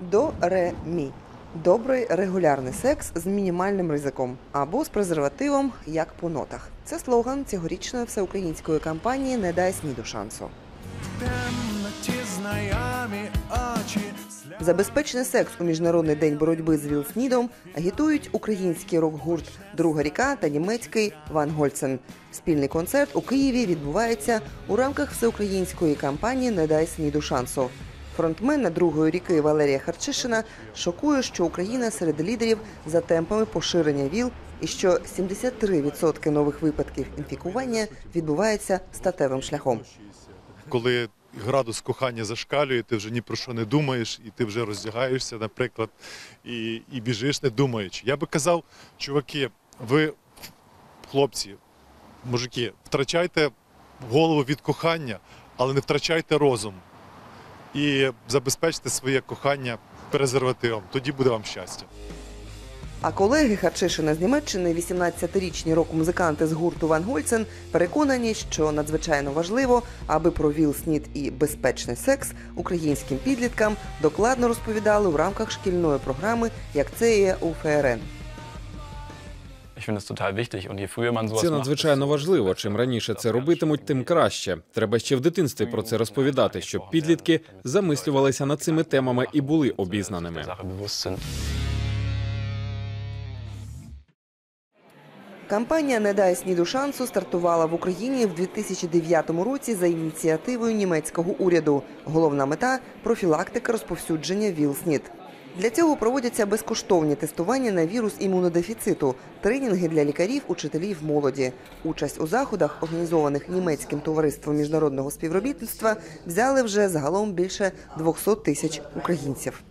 До ре мі. Добрий регулярний секс з мінімальним ризиком або з презервативом, як по нотах. Це слоган цьогорічної всеукраїнської кампанії Не дай сніду шансу. темноті. За безпечний секс у міжнародний день боротьби з ВІЛ-СНІДом агітують український рок-гурт Друга ріка та німецький Ван Гольцен. Спільний концерт у Києві відбувається у рамках всеукраїнської кампанії Не дай СНІДу шансу. Фронтмен другої ріки Валерія Харчишина шокує, що Україна серед лідерів за темпами поширення ВІЛ і що 73% нових випадків інфікування відбувається статевим шляхом. коли градус кохання зашкалює, ти вже ні про що не думаєш, і ти вже роздягаєшся, наприклад, і, і біжиш, не думаючи. Я би казав, чуваки, ви, хлопці, мужики, втрачайте голову від кохання, але не втрачайте розум. І забезпечте своє кохання презервативом. Тоді буде вам щастя. А колеги Харчишина з Німеччини, 18-річні рок-музиканти з гурту Ван Гольцен, переконані, що надзвичайно важливо, аби про ВІЛ, СНІД і безпечний секс українським підліткам докладно розповідали в рамках шкільної програми, як це є у ФРН. Finde es total wichtig. Und je früher man sowas Це надзвичайно важливо. Чим раніше це робитимуть, тим краще. Треба ще в дитинстві про це розповідати, щоб підлітки замислювалися над цими темами і були обізнаними. Кампанія Не дай сніду шансу стартувала в Україні в 2009 році за ініціативою німецького уряду. Головна мета профілактика розповсюдження ВІЛ-СНІД. Для цього проводяться безкоштовні тестування на вірус імунодефіциту, тренінги для лікарів, учителів, молоді. Участь у заходах, організованих німецьким товариством міжнародного співробітництва, взяли вже загалом більше 200 тисяч українців.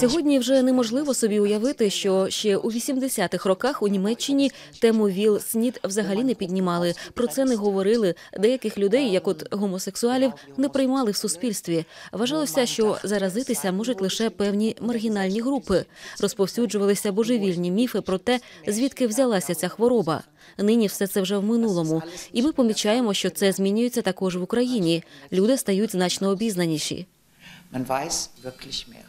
Сьогодні вже неможливо собі уявити, що ще у 80-х роках у Німеччині тему ВІЛ СНІД взагалі не піднімали. Про це не говорили. Деяких людей, як от гомосексуалів, не приймали в суспільстві. Вважалося, що заразитися можуть лише певні маргінальні групи. Розповсюджувалися божевільні міфи про те, звідки взялася ця хвороба. Нині все це вже в минулому, і ми помічаємо, що це змінюється також в Україні. Люди стають значно обізнаніші. Man weiß wirklich mehr.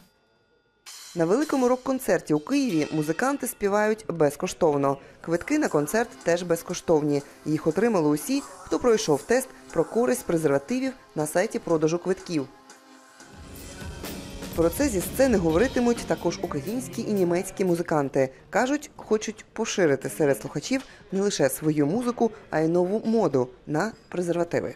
На великому рок-концерті у Києві музиканти співають безкоштовно. Квитки на концерт теж безкоштовні. Їх отримали усі, хто пройшов тест про користь презервативів на сайті продажу квитків. Про це зі сцени говоритимуть також українські і німецькі музиканти. Кажуть, хочуть поширити серед слухачів не лише свою музику, а й нову моду на презервативи.